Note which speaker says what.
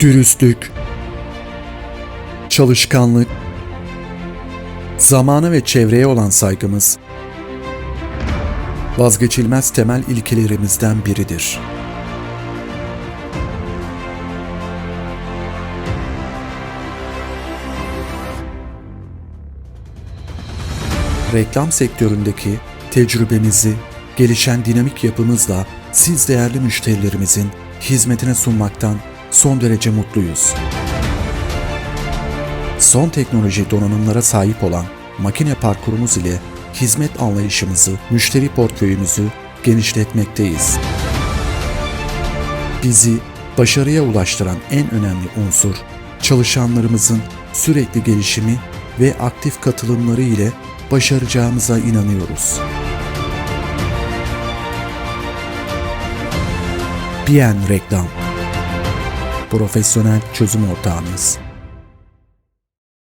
Speaker 1: dürüstlük, çalışkanlık, zamana ve çevreye olan saygımız vazgeçilmez temel ilkelerimizden biridir. Reklam sektöründeki tecrübemizi, gelişen dinamik yapımızla siz değerli müşterilerimizin hizmetine sunmaktan son derece mutluyuz. Son teknoloji donanımlara sahip olan makine parkurumuz ile hizmet anlayışımızı, müşteri portföyümüzü genişletmekteyiz. Bizi başarıya ulaştıran en önemli unsur çalışanlarımızın sürekli gelişimi ve aktif katılımları ile başaracağımıza inanıyoruz. Bien Reklam Profesyonel çözüm ortağınız